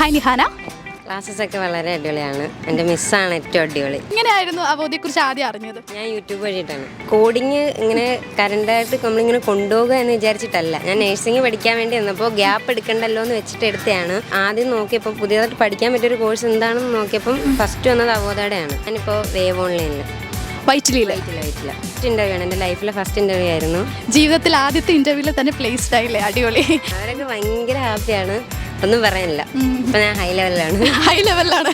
Hi Nihana classes ഒക്കെ വളരെ അടിപൊളിയാണ്. എന്റെ മിസ്സാണ് ഏറ്റവും അടിപൊളി. എങ്ങനെയായിരുന്നു അവധിയെക്കുറിച്ച് ആദ്യം അറിഞ്ഞത്? ഞാൻ യൂട്യൂബ് വഴിയിട്ടാണ്. കോഡിങ് ഇങ്ങനെ കറണ്ടായിട്ട് നമ്മളിങ്ങനെ കൊണ്ടുപോകുക എന്ന് വിചാരിച്ചിട്ടല്ല. ഞാൻ നഴ്സിംഗ് പഠിക്കാൻ വേണ്ടി വന്നപ്പോൾ ഗ്യാപ്പ് എടുക്കണ്ടല്ലോ എന്ന് വെച്ചിട്ട് എടുത്തതാണ്. ആദ്യം നോക്കിയപ്പോൾ പുതിയതായിട്ട് പഠിക്കാൻ പറ്റിയൊരു കോഴ്സ് എന്താണെന്ന് നോക്കിയപ്പം ഫസ്റ്റ് വന്നത് അവോദയുടെയാണ് ഞാനിപ്പോൾ വേവ് ഓൺലൈനിൽ ഫസ്റ്റ് ഇന്റർവ്യൂ ആണ്. എന്റെ ലൈഫിലെ ഫസ്റ്റ് ഇന്റർവ്യൂ ആയിരുന്നു. ജീവിതത്തിൽ ആദ്യത്തെ ഇന്റർവ്യൂവിൽ തന്നെ പ്ലേസ്ഡ് ആയില്ലേ? അടിപൊളി. അവരൊക്കെ ഭയങ്കര ഹാപ്പിയാണ് ഒന്നും പറയാനില്ല. ഇപ്പൊ ഞാൻ ഹൈ ലെവലിലാണ് ഹൈ ലെവലിലാണ്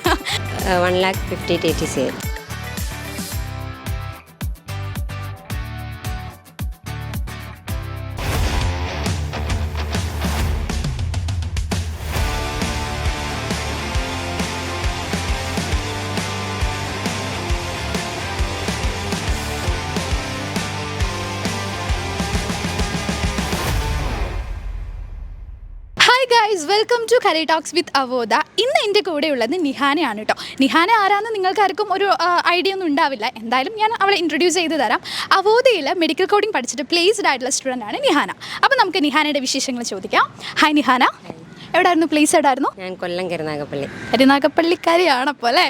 one lakh fifty T T C guys welcome to career talks with Avodha ഇന്ന് എന്റെ കൂടെയുള്ളത് നിഹാനയാണ് കേട്ടോ നിഹാന ആരാന്ന് നിങ്ങൾക്കാർക്കും ഒരു ഐഡിയ ഒന്നും ഉണ്ടാവില്ല. എന്തായാലും ഞാൻ അവളെ ഇൻട്രൊഡ്യൂസ് ചെയ്ത് തരാം. അവോദയിൽ മെഡിക്കൽ കോഡിംഗ് പഠിച്ചിട്ട് പ്ലേസ്ഡ് ആയിട്ടുള്ള സ്റ്റുഡന്റ് ആണ് നിഹാന. അപ്പോൾ നമുക്ക് നിഹാനയുടെ വിശേഷങ്ങൾ ചോദിക്കാം. ഹായ് നിഹാന. എവിടെയായിരുന്നു പ്ലേസ് എവിടെയായിരുന്നു ഞാൻ കൊല്ലം കരുനാഗപ്പള്ളി. കരുനാഗപ്പള്ളിക്കാരിയാണപ്പോ അല്ലേ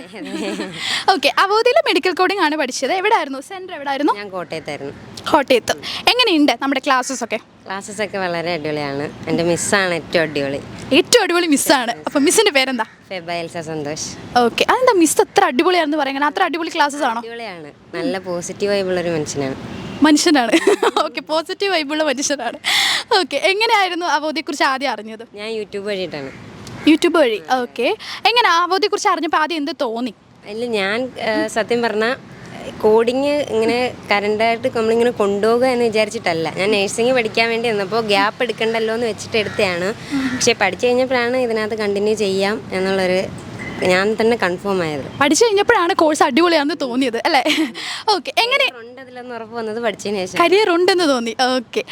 ഓക്കെ അവോദയിൽ മെഡിക്കൽ കോഡിംഗ് ആണ് പഠിച്ചത്. എവിടെയായിരുന്നു സെന്റർ എവിടെയായിരുന്നു ഞാൻ കോട്ടയത്തായിരുന്നു. കോട്ടയത്ത്. എങ്ങനെയുണ്ട് നമ്മുടെ ക്ലാസ്സസ് ഒക്കെ? ക്ലാസ്സസ് ഒക്കെ വളരെ അടിപൊളിയാണ്. എന്റെ മിസ്സാണ് ഏറ്റവും അടിപൊളി. ഏറ്റവും അടിപൊളി മിസ്സാണ് അപ്പോൾ മിസ്സിന്റെ പേരെന്താ? ഫെബൈൽസ സന്തോഷ്. ഓക്കെ അതെന്താ മിസ് അത്ര അടിപൊളിയാണെന്ന് പറയുന്നത്? അത്ര അടിപൊളി ക്ലാസ്സസ് ആണോ? അടിപൊളിയാണ്. നല്ല പോസിറ്റീവ് ആയിട്ടുള്ള വൈബുള്ളൊരു മനുഷ്യനാണ്. മനുഷ്യനാണ്. ഓക്കെ പോസിറ്റീവ് വൈബുള്ള മനുഷ്യനാണ്. ഓക്കെ എങ്ങനെയായിരുന്നു അവധിയെക്കുറിച്ച് ആദ്യം അറിഞ്ഞത്? ഞാൻ യൂട്യൂബ് വഴിയിട്ടാണ്. യൂട്യൂബ് വഴി. ഓക്കെ എങ്ങനെ അവധിയെക്കുറിച്ച് അറിഞ്ഞപ്പോൾ ആദ്യം എന്ത് തോന്നി? അല്ല ഞാൻ സത്യം പറഞ്ഞാൽ കോഡിങ് ഇങ്ങനെ കറണ്ടായിട്ട് നമ്മളിങ്ങനെ കൊണ്ടുപോകുക എന്ന് വിചാരിച്ചിട്ടല്ല. ഞാൻ നഴ്സിംഗ് പഠിക്കാൻ വേണ്ടി വന്നപ്പോൾ ഗ്യാപ്പ് എടുക്കണ്ടല്ലോ എന്ന് വെച്ചിട്ട് എടുത്തതാണ്. പക്ഷേ പഠിച്ചു കഴിഞ്ഞപ്പോഴാണ് ഇതിനകത്ത് കണ്ടിന്യൂ ചെയ്യാം എന്നുള്ളൊരു ഞാൻ തന്നെ കൺഫേം ആയത്. പഠിച്ചു കഴിഞ്ഞപ്പോഴാണ് കോഴ്സ് അടിപൊളിയാണെന്ന് തോന്നിയത് അല്ലേ? ഓക്കെ എങ്ങനെ ഉണ്ട് അതിലൊന്ന് ഉറപ്പ് വന്നത് പഠിച്ചതിന് ശേഷം. കരിയർ ഉണ്ടെന്ന് തോന്നി. ഓക്കെ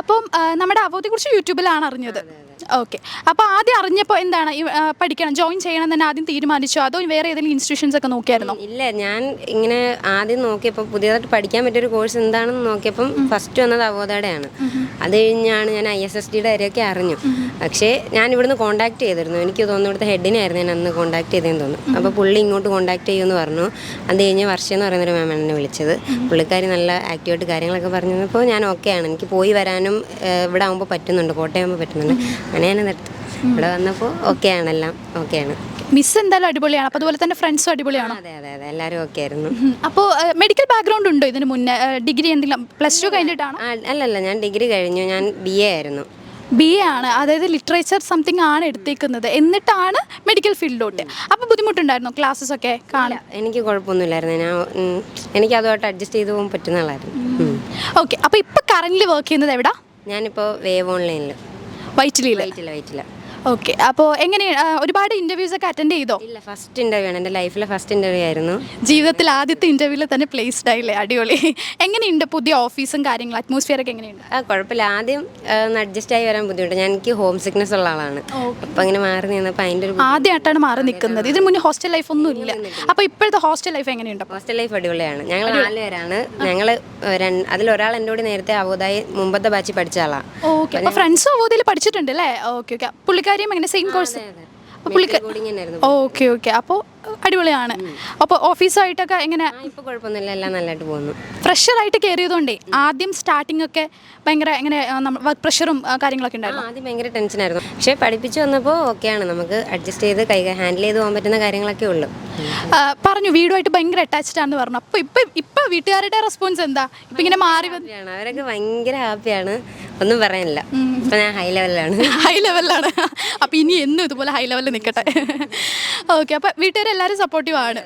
അപ്പം നമ്മുടെ നമ്മുടെ അവധിയെക്കുറിച്ച് യൂട്യൂബിലാണ് അറിഞ്ഞത്. ഓക്കെ അപ്പോൾ ആദ്യം അറിഞ്ഞപ്പോൾ എന്താണ്? ഈ, ആ, പഠിക്കണം ജോയിൻ ചെയ്യണം തന്നെ ആദ്യം തീരുമാനിച്ചോ? അതോ വേറെ ഏതെങ്കിലും ഇൻസ്റ്റിറ്റ്യൂഷൻസ് ഒക്കെ നോക്കിയായിരുന്നോ? ഇല്ല ഞാൻ ഇങ്ങനെ ആദ്യം നോക്കിയപ്പോൾ പുതിയതായിട്ട് പഠിക്കാൻ പറ്റിയൊരു കോഴ്സ് എന്താണെന്ന് നോക്കിയപ്പം ഫസ്റ്റ് വന്നത് അവോദയുടെയാണ് അത് കഴിഞ്ഞാണ് ഞാൻ ഐ എസ് എസ് ഡിയുടെ കാര്യമൊക്കെ അറിഞ്ഞു. പക്ഷേ ഞാൻ ഇവിടുന്ന് കോൺടാക്ട് ചെയ്തിരുന്നു. എനിക്ക് തോന്നുന്നു ഇവിടുത്തെ ഹെഡിനായിരുന്നു ഞാൻ അന്ന് കോൺടാക്ട് ചെയ്തതെന്ന് തോന്നുന്നു. അപ്പോൾ പുള്ളി ഇങ്ങോട്ട് കോൺടാക്ട് ചെയ്യുമെന്ന് പറഞ്ഞു. അത് കഴിഞ്ഞ വർഷം എന്ന് പറയുന്നൊരു മാമാണ് എന്നെ വിളിച്ചത്. പുള്ളിക്കാരി നല്ല ആക്റ്റീവായിട്ട് കാര്യങ്ങളൊക്കെ പറഞ്ഞു തന്നപ്പോൾ ഞാൻ ഓക്കെയാണ് എനിക്ക് പോയി വരാനും ഏഹ്, ഇവിടെ ആകുമ്പോൾ പറ്റുന്നുണ്ട് കോട്ടയം ആകുമ്പോൾ പറ്റുന്നുണ്ട് അങ്ങനെ ഞാൻ നിർത്തി. ഇവിടെ വന്നപ്പോൾ ഓക്കെ ആണെല്ലാം ഓക്കെയാണ് മിസ് എന്തായാലും അടിപൊളിയാണ്. അപ്പോൾ അതുപോലെ തന്നെ ഫ്രണ്ട്സും അടിപൊളിയാണ്? അതെ അതെ അതെ. എല്ലാവരും ഓക്കെ ആയിരുന്നു. അപ്പോൾ മെഡിക്കൽ ബാക്ക്ഗ്രൗണ്ട് ഉണ്ടോ ഇതിന് മുന്നേ? ഡിഗ്രി എന്തെങ്കിലും പ്ലസ് ടു കഴിഞ്ഞിട്ടാണ്? അല്ലല്ല ഞാൻ ഡിഗ്രി കഴിഞ്ഞു. ഞാൻ ബി എ ആയിരുന്നു. ബി എ ആണ്. അതായത് ലിറ്ററേച്ചർ സംതിങ് ആണ് എടുത്തേക്കുന്നത്. എന്നിട്ടാണ് മെഡിക്കൽ ഫീൽഡിലോട്ട് അപ്പോൾ ബുദ്ധിമുട്ടുണ്ടായിരുന്നു ക്ലാസ്സസ് ഒക്കെ കാണാൻ? എനിക്ക് കുഴപ്പമൊന്നുമില്ലായിരുന്നു. ഞാൻ എനിക്ക് അതുമായിട്ട് അഡ്ജസ്റ്റ് ചെയ്ത് പോകാൻ പറ്റുന്ന ആളായിരുന്നു. ഓക്കെ അപ്പോൾ ഇപ്പോൾ കറന്റ് വർക്ക് ചെയ്യുന്നത് എവിടാ? ഞാനിപ്പോൾ വേവ് ഓൺലൈനിൽ വൈറ്റിലിയിൽ വൈറ്റില്ല വൈറ്റില്ല ഓക്കെ അപ്പോൾ എങ്ങനെ ഒരുപാട് ഇന്റർവ്യൂസ് ഒക്കെ അറ്റൻഡ് ചെയ്തോ? ഇല്ല ഫസ്റ്റ് ഇന്റർവ്യൂ ആണ്. എന്റെ ലൈഫിലെ ഫസ്റ്റ് ഇന്റർവ്യൂ ആയിരുന്നു. ജീവിതത്തിൽ ആദ്യത്തെ ഇന്റർവ്യൂവിൽ തന്നെ പ്ലേസ്ഡ് ആയില്ലേ? അടിപൊളി. എങ്ങനെയുണ്ട് പുതിയ ഓഫീസും കാര്യങ്ങളും? അറ്റ്മോസ്ഫിയർ ഒക്കെ എങ്ങനെയുണ്ട്? ആ കുഴപ്പമില്ല. ആദ്യം ഒന്ന് അഡ്ജസ്റ്റ് ആയി വരാൻ ബുദ്ധിമുട്ട്. ഞാൻ എനിക്ക് ഹോം സിക്നസ് ഉള്ള ആളാണ്. അപ്പം അങ്ങനെ മാറി നിന്നപ്പോൾ അതിന്റെ ഒരു ആദ്യമായിട്ടാണ് മാറി നിൽക്കുന്നത്. ഇതിന് മുന്നേ ഹോസ്റ്റൽ ലൈഫ് ഒന്നും ഇല്ല. അപ്പോൾ ഇപ്പോഴത്തെ ഹോസ്റ്റൽ ലൈഫ് എങ്ങനെയുണ്ട് ഹോസ്റ്റൽ ലൈഫ് അടിപൊളിയാണ്. ഞങ്ങൾ നാല് പേരാണ് ഞങ്ങൾ അതിലൊരാൾ എന്റെ കൂടി നേരത്തെ അവോദായി മുമ്പത്തെ ബാച്ചിൽ പഠിച്ച ആളാണ് ഓക്കെ ഫ്രണ്ട്സും അവധിയിൽ പഠിച്ചിട്ടുണ്ട് അല്ലേ? ഓക്കെ ഓക്കെ പുള്ളിക്കാരിയും എങ്ങനെ സെയിം കോഴ്സ് അപ്പോൾ ഓക്കെ ഓക്കെ അപ്പോൾ അടിപൊളിയാണ്. അപ്പോൾ ഓഫീസായിട്ടൊക്കെ എങ്ങനെ ഇപ്പോൾ കുഴപ്പമൊന്നുമില്ല. എല്ലാം നല്ലതായിട്ട് പോകുന്നു. ഫ്രഷറായിട്ട് കയറിയതുകൊണ്ടേ ആദ്യം സ്റ്റാർട്ടിംഗ് ഒക്കെ ഭയങ്കര എങ്ങനെ വർക്ക് പ്രഷറും കാര്യങ്ങളൊക്കെ ഉണ്ടായിരുന്നു. ആദ്യം ഭയങ്കര ടെൻഷനായിരുന്നു പക്ഷേ പഠിപ്പിച്ചു വന്നപ്പോൾ ഓക്കെയാണ് നമുക്ക് അഡ്ജസ്റ്റ് ചെയ്ത് കൈ ഹാൻഡിൽ ചെയ്ത് പോകാൻ പറ്റുന്ന കാര്യങ്ങളൊക്കെ ഉള്ളു. പറഞ്ഞു വീടുമായിട്ട് ഭയങ്കര അറ്റാച്ച്ഡ് ആണെന്ന് പറഞ്ഞു. അപ്പോൾ ഇപ്പം ഇപ്പം വീട്ടുകാരുടെ റെസ്പോൺസ് എന്താ? ഇപ്പം ഇങ്ങനെ മാറി അവരൊക്കെ ഭയങ്കര ഹാപ്പിയാണ് ഒന്നും പറയാനില്ല. ഇപ്പം ഞാൻ ഹൈ ലെവലിലാണ് ഹൈ ലെവലിലാണ് അപ്പോൾ ഇനി എന്നും ഇതുപോലെ ഹൈ ലെവലിൽ നിൽക്കട്ടെ ഓക്കെ അപ്പോൾ വീട്ടുകാരെല്ലാവരും സപ്പോർട്ടീവ് ആണ്.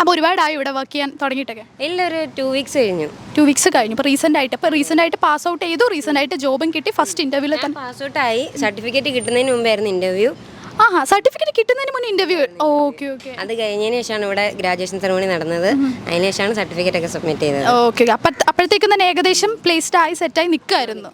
അപ്പോൾ ഒരുപാടായി ഇവിടെ വർക്ക് ചെയ്യാൻ തുടങ്ങിയിട്ടൊക്കെ? ഇല്ല ഒരു ടു വീക്സ് കഴിഞ്ഞു. ടു വീക്സ് കഴിഞ്ഞു. ഇപ്പോൾ റീസെന്റ് ആയിട്ട് ഇപ്പൊ റീസെന്റ് ആയിട്ട് പാസ് ഔട്ട് ചെയ്തു. റീസെന്റ് ആയിട്ട് ജോബും കിട്ടി. ഫസ്റ്റ് ഇന്റർവ്യൂവിൽ തന്നെ. പാസ് ഔട്ട് ആയി. സർട്ടിഫിക്കറ്റ് കിട്ടുന്നതിന് മുമ്പായിരുന്നു ഇന്റർവ്യൂ ആഹാ സർട്ടിഫിക്കറ്റ് കിട്ടുന്നതിന് മുന്നേ ഇന്റർവ്യൂ ഓക്കെ ഓക്കെ. അത് കഴിഞ്ഞതിന് ശേഷമാണ് ഇവിടെ ഗ്രാജുവേഷൻ സെറമണി നടന്നത്. അതിന് ശേഷമാണ് സർട്ടിഫിക്കറ്റ് ഒക്കെ സബ്മിറ്റ് ചെയ്തത്. ഓക്കെ അപ്പം അപ്പോഴത്തേക്കും തന്നെ ഏകദേശം പ്ലേസ്ഡ് ആയി സെറ്റായി നിൽക്കായിരുന്നു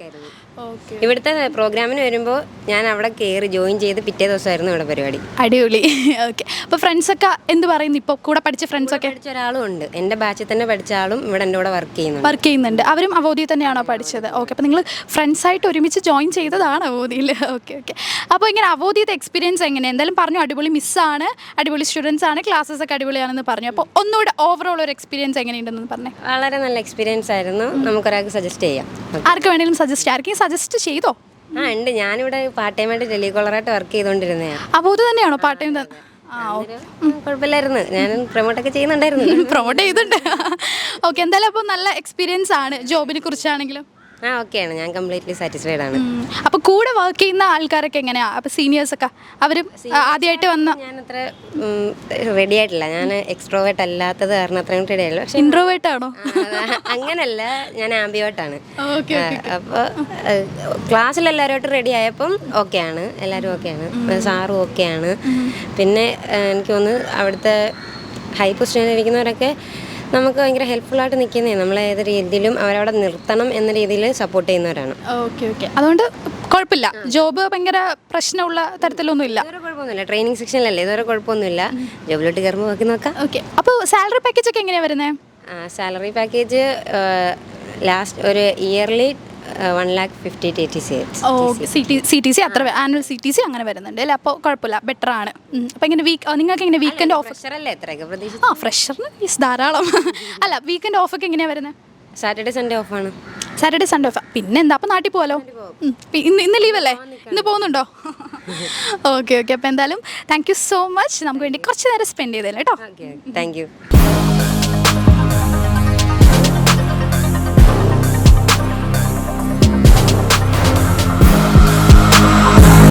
ഇവിടുത്തെ പ്രോഗ്രാമിന് വരുമ്പോൾ ഞാൻ അവിടെ കയറി ജോയിൻ ചെയ്ത് പിറ്റേ ദിവസമായിരുന്നു ഇവിടെ പരിപാടി. അടിപൊളി. ഓക്കെ. അപ്പോൾ ഫ്രണ്ട്സൊക്കെ എന്ത് പറയുന്നു ഇപ്പോൾ കൂടെ പഠിച്ച ഫ്രണ്ട്സൊക്കെ പഠിച്ച ഒരാളും ഉണ്ട്. എന്റെ ബാച്ചിൽ തന്നെ പഠിച്ച ആളും ഇവിടെ എന്റെ കൂടെ വർക്ക് ചെയ്യുന്നുണ്ട്. വർക്ക് ചെയ്യുന്നുണ്ട്. അവരും അവോധി തന്നെയാണോ പഠിച്ചത്? ഓക്കെ. അപ്പോൾ നിങ്ങൾ ഫ്രണ്ട്സായിട്ട് ഒരുമിച്ച് ജോയിൻ ചെയ്തതാണ് അവോധിയിൽ ഓക്കെ ഓക്കെ. അപ്പോൾ ഇങ്ങനെ അവോധിയത്തെ എക്സ്പീരിയൻസ് എങ്ങനെ എന്തായാലും പറഞ്ഞു അടിപൊളി മിസ്സാണ് അടിപൊളി സ്റ്റുഡൻസ് ആണ് ക്ലാസ്സസ് ഒക്കെ അടിപൊളിയാണെന്ന് പറഞ്ഞു. അപ്പോൾ ഒന്നുകൂടെ ഓവറോൾ ഒരു എക്സ്പീരിയൻസ് എങ്ങനെയുണ്ടെന്ന് പറഞ്ഞു? വളരെ നല്ല എക്സ്പീരിയൻസ് ആയിരുന്നു. നമുക്കൊരാൾക്ക് സജസ്റ്റ് ചെയ്യാം. ആർക്ക് വേണമെങ്കിലും സജസ്റ്റ് ആർക്കെങ്കിലും സജസ്റ്റ് ചെയ്തോ? ആ ഉണ്ട്. ഞാനിവിടെ പാർട്ട് ടൈം ടൈമായിട്ട് ടെലികോളറായിട്ട് വർക്ക് ചെയ്തുകൊണ്ടിരുന്നതാണ് അപ്പോൾ തന്നെയാണോ പാർട്ട് ടൈം കുഴപ്പമില്ലായിരുന്നു. ഞാൻ പ്രൊമോട്ടൊക്കെ ചെയ്യുന്നുണ്ടായിരുന്നു. പ്രൊമോട്ട് ചെയ്തിട്ടുണ്ട്. ഓക്കെ എന്തായാലും അപ്പോൾ നല്ല എക്സ്പീരിയൻസ് ആണ് ജോബിനെ കുറിച്ചാണെങ്കിലും. ആ ഓക്കെയാണ്. ഞാൻ കംപ്ലീറ്റ്ലി സാറ്റിസ്ഫൈഡ് ആണ്. അപ്പോൾ കൂടെ വർക്ക് ചെയ്യുന്ന ആൾക്കാരൊക്കെ എങ്ങനെയാ? അപ്പോൾ സീനിയേഴ്സൊക്കെ അവരും ആദ്യമായിട്ട് വന്ന ഞാൻ അത്ര റെഡി ആയിട്ടില്ല. ഞാൻ എക്സ്ട്രോവേർട്ട് അല്ലാത്തത് കാരണം അത്രയും റെഡി ആയില്ല. പക്ഷെ ഇൻട്രോവേർട്ട് ആണോ? അങ്ങനല്ല. ഞാൻ ആംബിയോട്ടാണ് ഓക്കെ അപ്പോൾ ക്ലാസ്സിൽ എല്ലാവരുമായിട്ട് റെഡി ആയപ്പം ഓക്കെയാണ് എല്ലാവരും ഓക്കെയാണ് സാറും ഓക്കെയാണ് പിന്നെ എനിക്ക് തോന്നുന്നു അവിടുത്തെ ഹൈ പൊസിഷനിൽ ഇരിക്കുന്നവരൊക്കെ നമുക്ക് ഭയങ്കര ഹെൽപ്ഫുള്ളായിട്ട് നിൽക്കുന്നേ. നമ്മളെ ഏത് രീതിയിലും അവരവിടെ നിർത്തണം എന്ന രീതിയിൽ സപ്പോർട്ട് ചെയ്യുന്നവരാണ്. ഓക്കെ ഓക്കെ അതുകൊണ്ട് കുഴപ്പമില്ല. ജോബ് ഭയങ്കര പ്രശ്നമുള്ള തരത്തിലൊന്നും ഇല്ല. ഇതുവരെ കുഴപ്പമൊന്നുമില്ല. ട്രെയിനിങ് സെക്ഷനിലല്ലേ ഇതുവരെ കുഴപ്പമൊന്നുമില്ല. ജോബിലോട്ട് കയറുമ്പോൾ നോക്കി നോക്കാം. ഓക്കെ അപ്പോൾ സാലറി പാക്കേജ് ഒക്കെ എങ്ങനെയാണ് വരുന്നത് സാലറി പാക്കേജ് ലാസ്റ്റ് ഒരു yearly one lakh fifty T T C okay C T C T C അത്ര ആനുവൽ സി ടി സി അങ്ങനെ വരുന്നുണ്ട് അല്ലേ? അപ്പോൾ കുഴപ്പമില്ല ബെറ്റർ ആണ്. അപ്പോൾ ഇങ്ങനെ വീക്ക് നിങ്ങൾക്ക് ഇങ്ങനെ വീക്കെൻഡ് ഓഫർ ഫ്രഷറല്ലേ എത്രയൊക്കെ പ്രതീക്ഷിച്ചു ആ ഫ്രഷറിന് യെസ് ധാരാളം. അല്ല വീക്കെൻഡ് ഓഫൊക്കെ എങ്ങനെയാണ് വരുന്നത് സാറ്റർഡേ സൺഡേ ഓഫാണ് സാറ്റർഡേ സൺഡേ ഓഫ് പിന്നെ എന്താ അപ്പോൾ നാട്ടിൽ പോകാലോ ഇന്ന് ഇന്ന് ലീവല്ലേ ഇന്ന് പോകുന്നുണ്ടോ? ഓക്കെ ഓക്കെ അപ്പോൾ എന്തായാലും താങ്ക് യു സോ മച്ച് നമുക്ക് വേണ്ടി കുറച്ച് നേരം സ്പെൻഡ് ചെയ്തല്ലേ കേട്ടോ. Thank you